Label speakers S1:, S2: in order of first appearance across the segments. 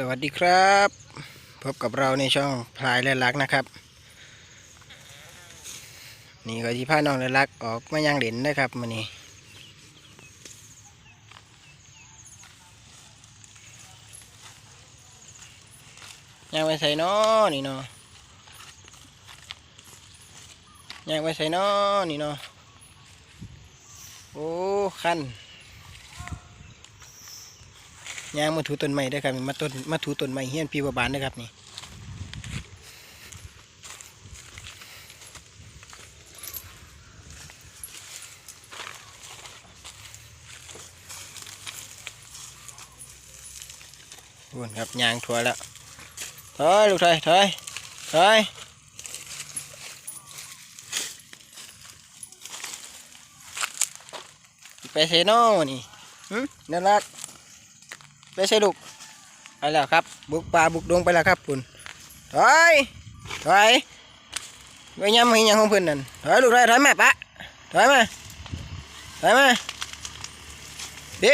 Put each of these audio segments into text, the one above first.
S1: สวัสดีครับ พบกับเราในช่องพลายและลักนะครับ นี่ก็ที่พาน้องและลักออกมาย่างเด่นนะครับมันนี้ย่างไปใส่นอนี่เนาะย่างไปใส่นอนี่เนาะโอ้คัน ยางมาถูต้นไม้ได้ครับมาต้นมาถูต้นไม้เฮียนปีบาบานได้ครับนี่วนครับยางทัวแล้วถอยลูกถอยถอยถอยไปเซโน่นี่หึน่ารัก ไปใส่ลูกไปแล้วครับ บุกป่าบุกดงไปแล้วครับคุณถอยถอยไปย้ำให้ยังของเพื่อนนั่นถอยลูกถอยถอยมาปะถอยมาถอยมาเด็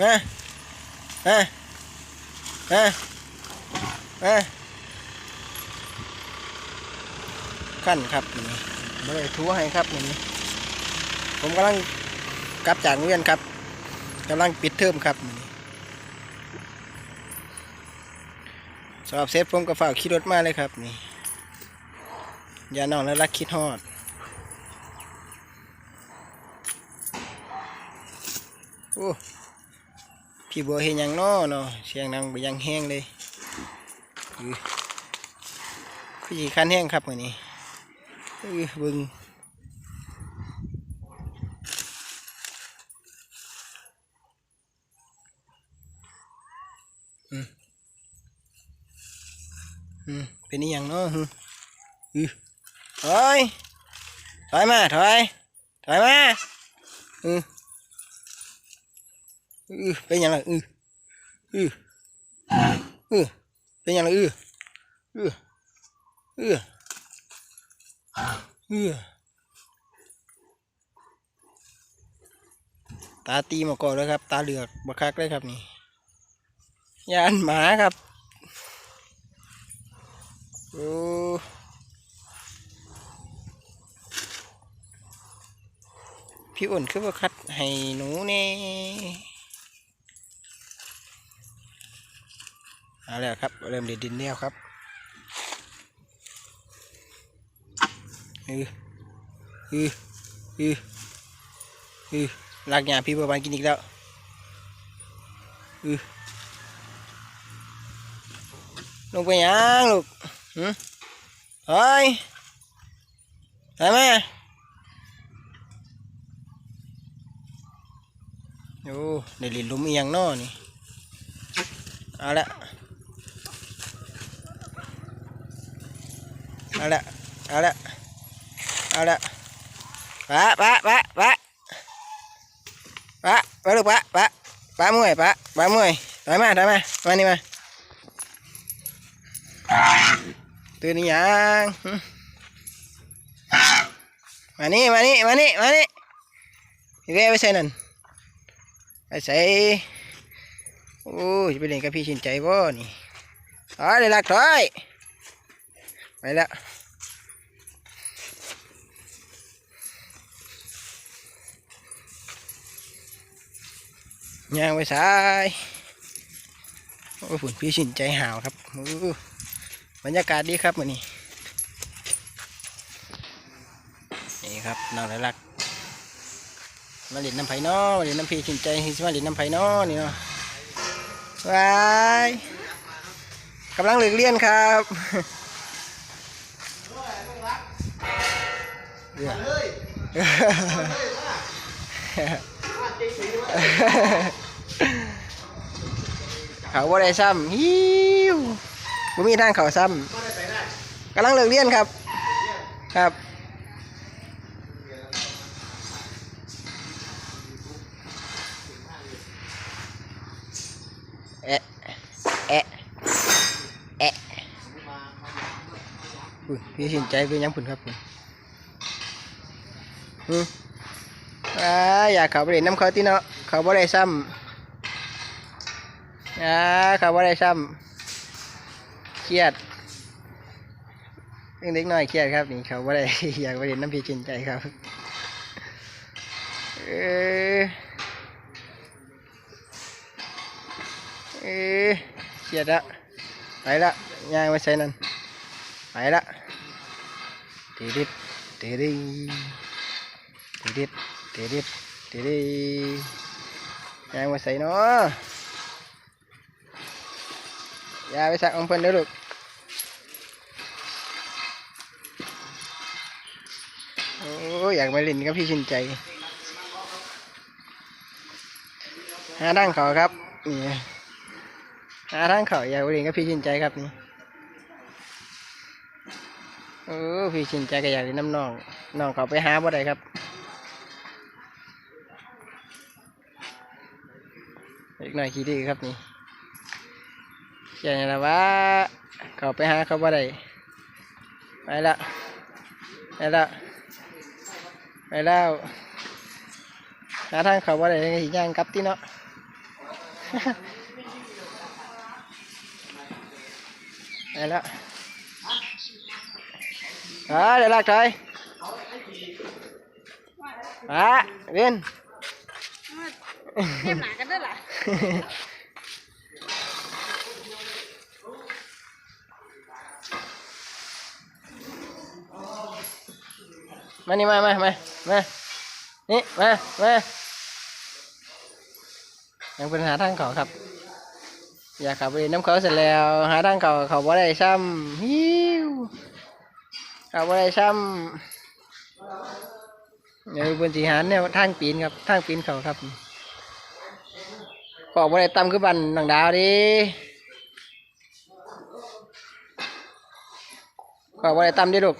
S1: มามามามาขั้นครับนี่ไม่ได้ทัวให้ครับนี่ผมกำลังกลับจากโรงเรียนครับกำลังปิดเทอมครับนี่ อบเสร็จผมก็ฝากขี่รถมาเลยครับนี่อย่านอนแล้วรักคิดฮอดโอ้พี่บัวเห็นยังน้อเนาะเสียงดังไปยังแห้งเลยคือสีคันแห้งครับมือนี้อือบึง เป็นนี่ยังเนาะฮึถอยถอยมาถอยถอยมาอืออือเป็นยังไงอืออืออือเป็นยังไงอืออืออืออือตาตีมาก่อนเลยครับ ตาเหลือกบักคักเลยครับนี่ยานหมาครับ โอ้พี่อ้นคือว่าคัดให้หนูเน่เอาแล้วครับ เริ่มเด็ดดินแล้วครับอืออืออืออือลากหญ้าพี่ประมาณกินอีกแล้วอือลงไปยังลูก หืมเฮ้ยไปไหมโอ้ได้ลินลุมเอียงน้อนี่ เอาละ เอาละ เอาละ เอาละปะปะปะปะปะปะลูกปะปะปะมวยปะปะมวยถอยมาถอยมามานี่มา ตื่นยังมานี่มานี่มานี่มานี่พี่เว้ไปใส่นั่นไปใส่โอ้ยไปเล่นกับพี่ชินใจบ่นี่ถอยเลยลักถอยไปแล้วยางไปสายโอ้ยฝุ่นพี่ชินใจหาวครับโอ้ บรรยากาศดีครับมือนี้นี่ครับน้องรักมาเล่นน้ำไผ่นอมาเล่นน้ำพีชินใจมาเล่นน้ำไผ่นอนี่เนาะวายกำลังเลิกเรียนครับเดี๋ยเขาว่ได้ซ้ำฮิว บ่มีทางเขาซ้ำกำลังเลิกเรียนครับครับเอะเอะเอะอุ้ยพี่สินใจคือยังผุนครับผมอืมอ่าอยากเขาไปเล่นน้ำเขาที่เนาะเขาบ่ได้ซ้ำอ่าเขาบ่ได้ซ้ำ เครียดเล็กน้อยเครียดครับนี่เขาว่าได้อยากไปเห็นน้ำพีจินใจครับเออเออเครียดละไปละย่างไปใส่นั่นไปละตีดิดตีดิตีดิดตีดิดตีดิย่างไปใส่เนาะ อย่าไปสักของเพิ่นเด้อลูกโอ้ยอยากมาเล่นกับพี่ชินใจหาทางเขาครับนี่หาทางเขาอยากมาเล่นกับพี่ชินใจครับนี่โอ้พี่ชินใจก็อยากเล่นน้ำน้องน้องเขาไปหาบ่ได้ครับอีกหน่อยขี้ดื้อครับนี่ แค่นี้ละว่าเขาไปหาเขาบ่ได้ไปละไปละไปแล้วหาทางเขาว่าอะไรอีกอย่างกลับที่เนาะไปแล้วอ่าเดี๋ยวลากใจมาเวียน
S2: เทียบหนากันด้วยล่ะ
S1: มานี่มามามามานี่มามายังเป็นหาทางเขาครับ อยากขับไปน้ำเขาเสร็จแล้ว หาทางเขาเขาบ่ได้ซ้ำฮิวเขาบ่ได้ซ้ำเดี๋ยวบนสีหารเนี่ยทางปีนครับทางปีนเขาครับขอบ่ได้ต่ำคือบันหนังดาวดิขอบ่ได้ต่ำดิลูก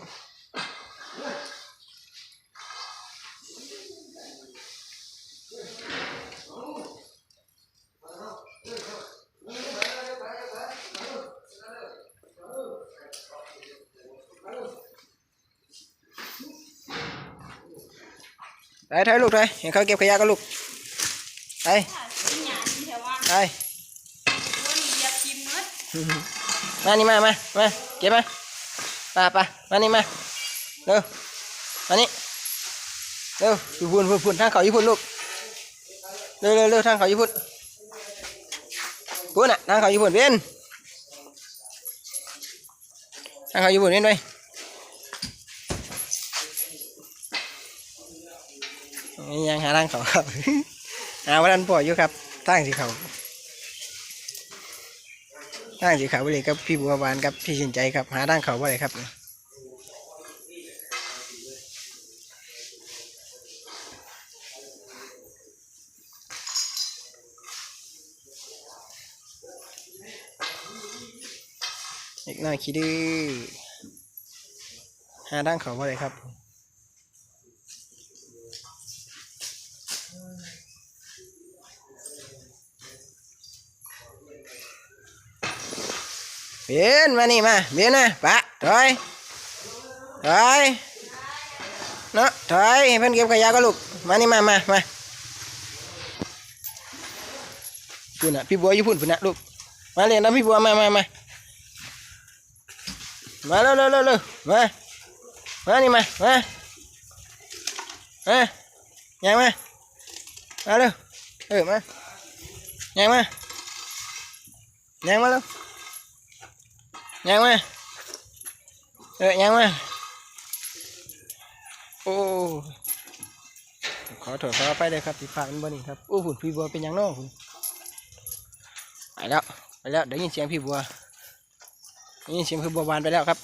S1: ไปถอยลูกถอยเห็นเขาเก็บขยะก็ลูกไปไปมานี่มามามาเก็บมาไปไปมานี่มาเร็วมานี่เร็วอยู่พุ่นพุ่นพุ่นทางเขาอยู่พุ่นลูกเร็วเร็วเร็วทางเขาอยู่พุ่นพุ่นอะทางเขาอยู่พุ่นเวียนทางเขาอยู่พุ่นเวียนไปนี่ ยังหาทางเขาครับหาวันนั้นพออยู่ครับทางสีเขาทางสีขาวไปเลยกับพี่บัวบานกับพี่ชินใจครับหาทางเขาไปเลยครับอีกหน่อยคิดดื้อหาทางเขาไปเลยครับ เบียนมานี่มาเบียนนะปะถอยถอยเนาะถอยเพิ่อนเก็บขยะก็ลูกมานี่มามามาพุ่นอะพี่บัวอยู่พุ่นพุ่นนะลูกมาเรียนนะพี่บัวมามามามาเร็วเร็วเร็วเร็วมามานี่มามามายังมามาเร็วเออมายังมายังมาเร็ว ยังมาเออยังมาโอ้ขอโทษขออภัยเลยครับที่พลาดมันบ่นี่ครับโอ้หุ่นพี่บัวเป็นหยังน้อหุ่นไปแล้วไปแล้วเดี๋ยวยินเสียงพี่บัวได้ยินเสียงพี่บัวบานไปแล้วครับ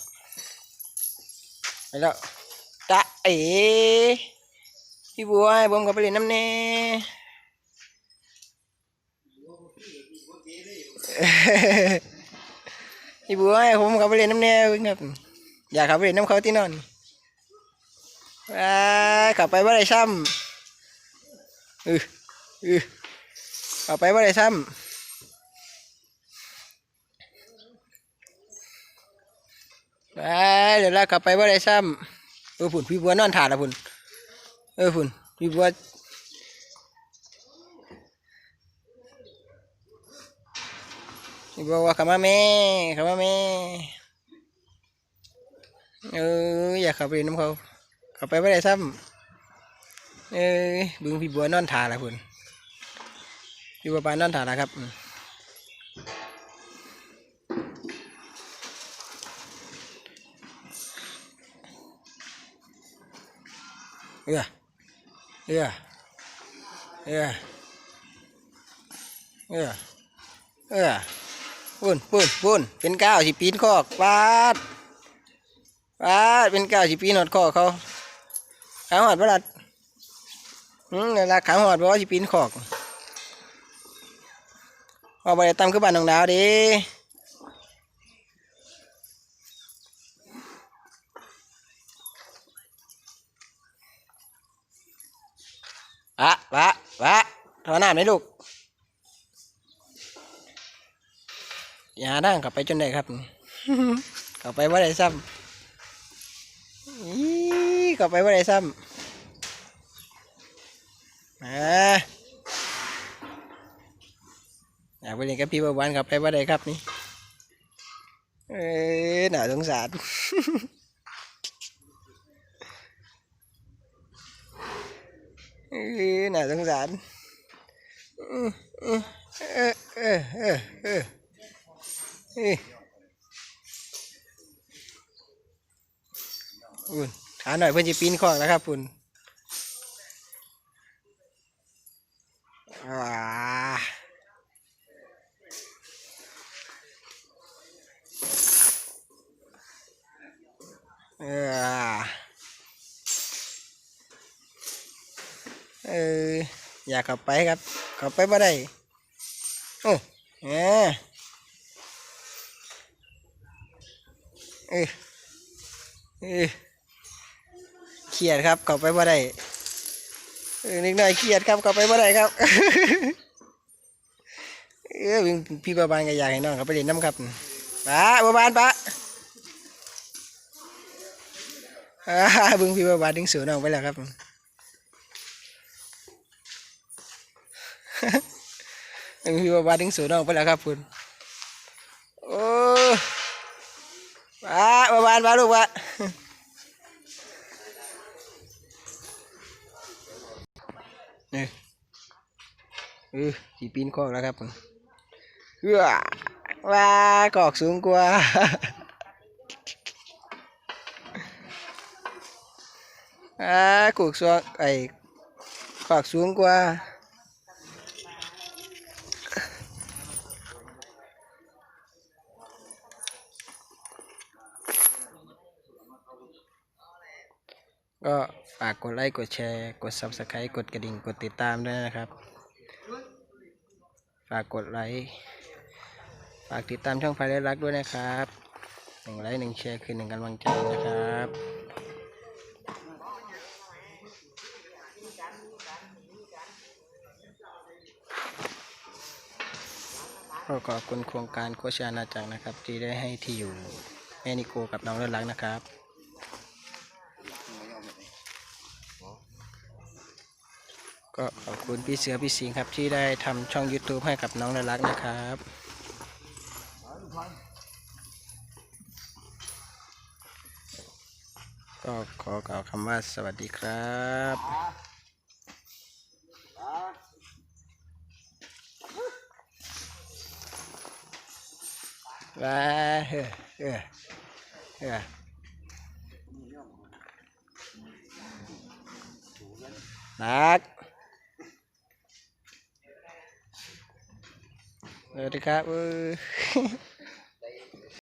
S1: ไปแล้วตะเอ๋พี่บัวให้ผมกับไปเล่นน้ำแน่ พี่บัวให้ผมเขาไปเล่นน้ำแนวครับ อยากเขาไปเล่นน้ำเขาที่นอนว้าขับไปว่าไรซ้ำอืออือขับไปว่าไรซ้ำว้าเดี๋ยวเราขับไปว่าไรซ้ำเออผุนพี่บัวนอนถ่านละผุนเออผุนพี่บัว บอกว่าขามาแม่ขามาแม่เอออยากข้าไปเล่นน้ำเขาข้าไปไม่ได้ซ้ำเออบึงพี่บัวนอนถ่าละคุณพี่บัวปานนอนถ่าละครับเออเออเออเออเออ ปุ่นปุ่นปุ่นเป็นก้าวสิปีนคอกปาดปาดเป็นก้าวสิปีนหอดคอกเขาขาหอดบ่ลัดอืมนี่นละขาหอดบ่ว่าสิปีนคอกเอาไปตำคือบ้านน้องดาวดิปะปะปะถอน้ำไหมลูก ย่าดังกลับไปจนได้ครับกลับไปว่าได้ซ้ำอีกลับไปว่าได้ซ้ำมาอยากไปเรียนกับพี่ประวันกลับไปว่าได้ครับนี่เอ้ยน่าสงสารเอ้ยน่าสงสารเออเออเออเออเอุ่นถาหน่อยเพื่อนจะปีนคอกแล้วครับปุ่นว้าเออเอออยากข้าไปครับข้าไปบ่ได้โอ้เออ เออเออเครียดครับเข้าไปบ่ได้เออนิดหน่อยเครียดครับเข้าไปบ่ได้ครับเออพี่พี่บาบานก็อยากให้น้องเขาไปเล่นน้ำครับป้าบาบานป้าบึงพี่บาบานดึงเสือน้องไปแล้วครับบิ่งพี่บาบานดึงเสือน้องไปแล้วครับคุณโอ้ มามาบ้านมาลูกมาเนี่ยเออสีปีนคอกแล้วครับผมเอื้อว้ากอกสูงกว่าอ่ากอกสูงไอ้ขอกสูงกว่า ก็ฝากกดไลค์กดแชร์ กด subscribe กดกระดิ่งกดติดตามด้วยนะครับ ฝากกดไลค์ฝากติดตามช่องไฟแลรักด้วยนะครับหนึ่งไลค์หนึ่งแชร์คือหนึ่งกำลังใจนะครับก็ขอบคุณโครงการโคชอาณาจักรนะครับ ที่ได้ให้ที่อยู่แม่นิโกกับน้องเลิศรักนะครับ ก็ขอบคุณพี่เสือพี่สิงครับที่ได้ทำช่อง YouTube ให้กับน้องน่ารักนะครับก็ขอกล่าวคำว่าสวัสดีครับว้าเฮ้อเฮ้อเฮ้อนัก สวัสดีครับ